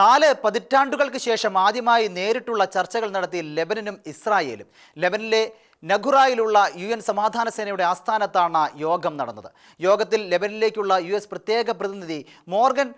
നാല് പതിറ്റാണ്ടുകൾക്ക് ശേഷം ആദ്യമായി നേരിട്ടുള്ള ചർച്ചകൾ നടത്തി ലെബനനും ഇസ്രായേലും. ലെബനിലെ നഖുറായിലുള്ള യു എൻ സമാധാന സേനയുടെ ആസ്ഥാനത്താണ് യോഗം നടന്നത്. യോഗത്തിൽ ലെബനിലേക്കുള്ള യു എസ് പ്രത്യേക പ്രതിനിധി മോർഗൻ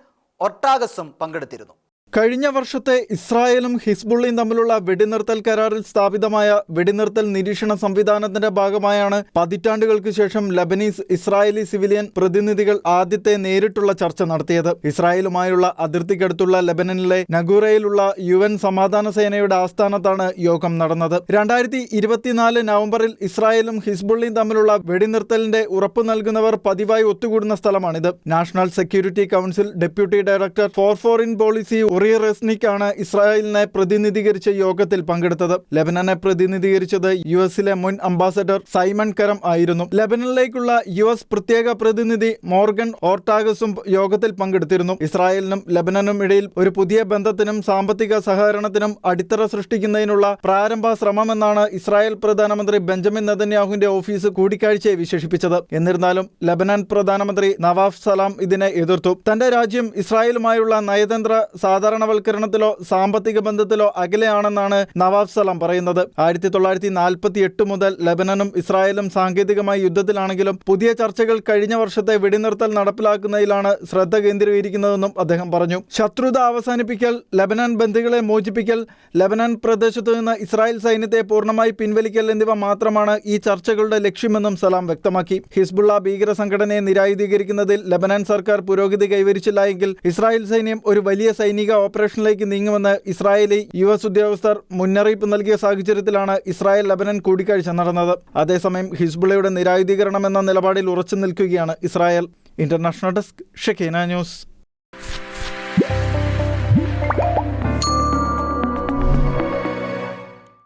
ഒട്ടാഗസും പങ്കെടുത്തിരുന്നു. കഴിഞ്ഞ വർഷത്തെ ഇസ്രായേലും ഹിസ്ബുള്ളിയും തമ്മിലുള്ള വെടിനിർത്തൽ കരാറിൽ സ്ഥാപിതമായ വെടിനിർത്തൽ നിരീക്ഷണ സംവിധാനത്തിന്റെ ഭാഗമായാണ് പതിറ്റാണ്ടുകൾക്ക് ശേഷം ലബനീസ് ഇസ്രായേലി സിവിലിയൻ പ്രതിനിധികൾ ആദ്യത്തെ നേരിട്ടുള്ള ചർച്ച നടത്തിയത്. ഇസ്രായേലുമായുള്ള അതിർത്തിക്കടുത്തുള്ള ലബനനിലെ നഗൂറയിലുള്ള യു എൻ സമാധാന സേനയുടെ ആസ്ഥാനത്താണ് യോഗം നടന്നത്. രണ്ടായിരത്തി ഇരുപത്തിനാല് നവംബറിൽ ഇസ്രായേലും ഹിസ്ബുള്ളിയും തമ്മിലുള്ള വെടിനിർത്തലിന്റെ ഉറപ്പ് നൽകുന്നവർ പതിവായി ഒത്തുകൂടുന്ന സ്ഥലമാണിത്. National security council deputy director for foreign policy Oriya Resnick ആണ് ഇസ്രായേലിനെ പ്രതിനിധീകരിച്ച യോഗത്തിൽ പങ്കെടുത്തത്. ലബനനെ പ്രതിനിധീകരിച്ചത് യു എസിലെ മുൻ അംബാസഡർ സൈമൺ കരം ആയിരുന്നു. ലബനനിലേക്കുള്ള യു എസ് പ്രത്യേക പ്രതിനിധി മോർഗൻ ഓർട്ടാഗസും യോഗത്തിൽ പങ്കെടുത്തിരുന്നു. ഇസ്രായേലിനും ലബനനും ഇടയിൽ ഒരു പുതിയ ബന്ധത്തിനും സാമ്പത്തിക സഹകരണത്തിനും അടിത്തറ സൃഷ്ടിക്കുന്നതിനുള്ള പ്രാരംഭ ശ്രമമെന്നാണ് ഇസ്രായേൽ പ്രധാനമന്ത്രി ബെഞ്ചമിൻ നെതന്യാഹുവിന്റെ ഓഫീസ് കൂടിക്കാഴ്ചയെ വിശേഷിപ്പിച്ചത്. എന്നിരുന്നാലും ലബനൻ പ്രധാനമന്ത്രി നവാഫ് സലാം ഇതിനെ എതിർത്തു. തന്റെ രാജ്യം ഇസ്രായേലുമായുള്ള നയതന്ത്ര സാധാരണവൽക്കരണത്തിലോ സാമ്പത്തിക ബന്ധത്തിലോ അകലെയാണെന്നാണ് നവാബ് സലാം പറയുന്നത്. ആയിരത്തി തൊള്ളായിരത്തി നാൽപ്പത്തി എട്ട് മുതൽ ലബനനും ഇസ്രായേലും സാങ്കേതികമായി യുദ്ധത്തിലാണെങ്കിലും പുതിയ ചർച്ചകൾ കഴിഞ്ഞ വർഷത്തെ വെടിനിർത്തൽ നടപ്പിലാക്കുന്നതിലാണ് ശ്രദ്ധ കേന്ദ്രീകരിക്കുന്നതെന്നും അദ്ദേഹം പറഞ്ഞു. ശത്രുത അവസാനിപ്പിക്കൽ ലബനൻ ബന്ധുക്കളെ മോചിപ്പിക്കൽ ലബനൻ പ്രദേശത്തു നിന്ന് ഇസ്രായേൽ സൈന്യത്തെ പൂർണമായി പിൻവലിക്കൽ എന്നിവ മാത്രമാണ് ഈ ചർച്ചകളുടെ ലക്ഷ്യമെന്നും സലാം വ്യക്തമാക്കി. ഹിസ്ബുള്ള ഭീകര സംഘടനയെ നിരായുധീകരിക്കുന്നതിൽ ലബനൻ സർക്കാർ പുരോഗതി കൈവരിച്ചില്ല എങ്കിൽ ഇസ്രായേൽ സൈന്യം ഒരു വലിയ സൈനിക ഓപ്പറേഷനിലേക്ക് നീങ്ങുമെന്ന് ഇസ്രായേലി യു എസ് ഉദ്യോഗസ്ഥർ മുന്നറിയിപ്പ് നൽകിയ സാഹചര്യത്തിലാണ് ഇസ്രായേൽ ലബനൻ കൂടിക്കാഴ്ച നടന്നത്. അതേസമയം ഹിസ്ബുള്ളയുടെ നിരായുധീകരണം എന്ന നിലപാടിൽ ഉറച്ചു നിൽക്കുകയാണ് Israel. International desk Shekinah news.